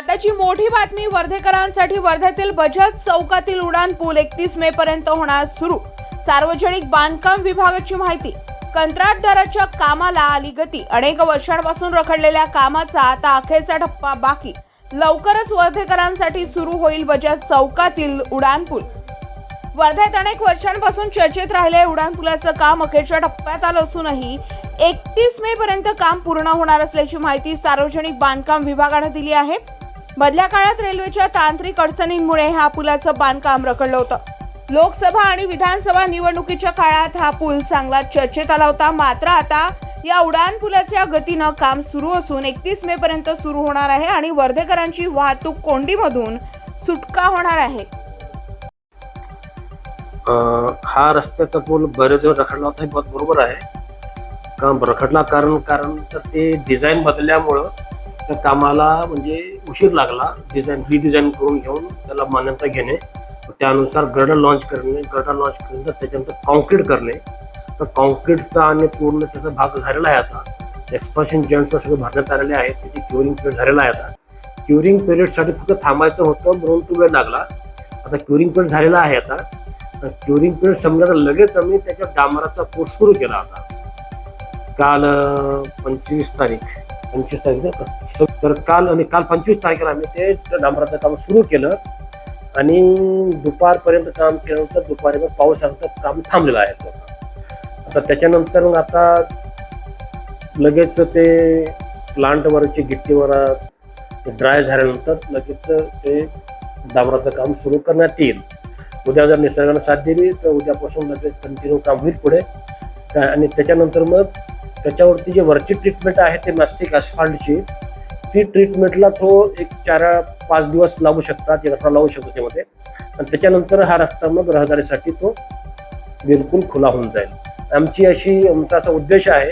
आताची मोठी बातमी वर्धेकरांसाठी. वर्ध्यातील बजाज चौकातील उडान पूल एकतीस मे पर्यंत होणार सुरू. सार्वजनिक बांधकाम विभागाची माहिती. कंत्राटदाराच्या कामाला आली गती. अनेक वर्षांपासून रखडलेल्या कामाचा आता अखेरचा टप्पा बाकी. लवकरच वर्धेकरांसाठी सुरू होईल बजाज चौकातील उडान पूल. वर्ध्यात अनेक वर्षांपासून चर्चेत राहिले उडान पुलाचं काम अखेरच्या टप्प्यात आलं असूनही एकतीस मे पर्यंत काम पूर्ण होणार असल्याची माहिती सार्वजनिक बांधकाम विभागानं दिली आहे. मधल्या काळात रेल्वेच्या तांत्रिक अडचणींमुळे ह्या पुलाचं बांधकाम रखडलं होतं. लोकसभा आणि विधानसभा निवडणुकीच्या काळात हा पूल चांगला चर्चेत आला होता. मात्र आता या उडान पुलाच्या गतीनं काम सुरू असून एकतीस मे पर्यंत सुरू होणार आहे आणि वर्धेकरांची वाहतूक कोंडीमधून सुटका होणार आहे. हा रस्त्याचा पूल बरेच दिवस रखडला होता हे बरोबर आहे. काम रखडला कारण कारण तर ते डिझाईन बदलल्यामुळं त्या कामाला म्हणजे उशीर लागला. डिझाईन रिडिझाईन करून घेऊन त्याला मान्यता घेणे. त्यानुसार गर्डर लॉन्च करणे. गर्डर लॉन्च करून त्याच्यानंतर कॉन्क्रीट करणे. तर कॉन्क्रीटचा आणि पूर्ण त्याचा भाग झालेला आहे आता. एक्सपान्शन जॉईंटचा सगळं भरण्यात आलेले आहे. त्याची क्युरिंग पिरियड झालेला आहे आता. क्युरिंग पिरियडसाठी फक्त थांबायचं होतं म्हणून तो वेळ लागला. आता क्युरिंग पिरियड झालेला आहे आता. क्युरिंग पिरियड संपल्यावर लगेच आम्ही त्याच्या डांबराचा कोर्स सुरू केला होता काल पंचवीस तारीख. पंचवीस तारीख तर काल आणि काल पंचवीस तारखेला आम्ही ते डांबराचं काम सुरू केलं आणि दुपारपर्यंत काम केल्यानंतर दुपारी मग पाऊस आल्यानंतर काम थांबलेलं आहे. आता त्याच्यानंतर मग आता लगेच ते प्लांटवरची गिट्टीवर ड्राय झाल्यानंतर लगेच ते डांबराचं काम सुरू करण्यात येईल. उद्या जर निसर्गानं साथ दिली तर उद्यापासून लगेच कंटिन्यू काम होईल पुढे. काय आणि त्याच्यानंतर मग त्याच्यावरती जे वरची ट्रीटमेंट आहे ते मॅस्टिक ॲस्फाल्टची ती ट्रीटमेंटला तो एक चार पाच दिवस लागू शकतात एक रस्ता लागू शकतो त्यामध्ये. आणि त्याच्यानंतर हा रस्ता मग रहदारीसाठी तो बिलकुल खुला होऊन जाईल. आमची अशी आमचा असा उद्देश आहे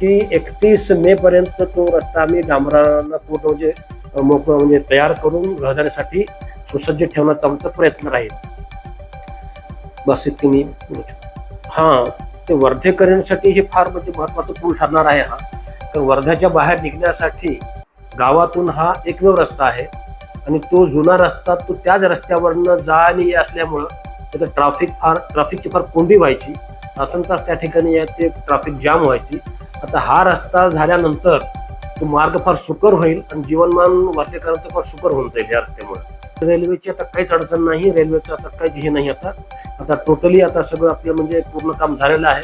की एकतीस मे पर्यंत तो रस्ता आम्ही डांबराला पूर्ण म्हणजे मोकळं म्हणजे तयार करून रहदारीसाठी सुसज्ज ठेवण्याचा आमचा प्रयत्न राहील. बस इतकी मी हां हा. ते वर्धेकरांसाठी हे फार म्हणजे महत्वाचं पूल ठरणार आहे हा. तर वर्ध्याच्या बाहेर निघण्यासाठी गावातून हा एकमेव रस्ता आहे. आणि तो जुना रस्ता तो त्याच रस्त्यावरनं जा आणि ये असल्यामुळं तिथं ट्राफिक फार ट्रॅफिकची फार कोंडी व्हायची. असं तास त्या ठिकाणी या ते ट्रॅफिक जाम व्हायची. आता हा रस्ता झाल्यानंतर तो मार्ग फार सुकर होईल आणि जीवनमान वर्धेकरांचं फार सुकर होऊन जाईल या रस्त्यामुळे. रेल्वेची आता काहीच अडचण नाही रेल्वेचं आता काहीच हे नाही आता. आता टोटली आता सगळं आपलं म्हणजे पूर्ण काम झालेलं आहे.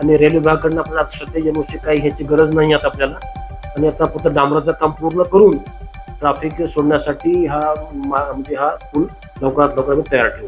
आणि रेल्वे विभागाकडनं आपल्याला आता सध्या येण्याची काही ह्याची गरज नाही आता आपल्याला. आणि आता फक्त डांबराचं काम पूर्ण करून ट्रॅफिक सोडण्यासाठी हा म्हणजे हा पूल लवकरात लवकर तयार ठेवू.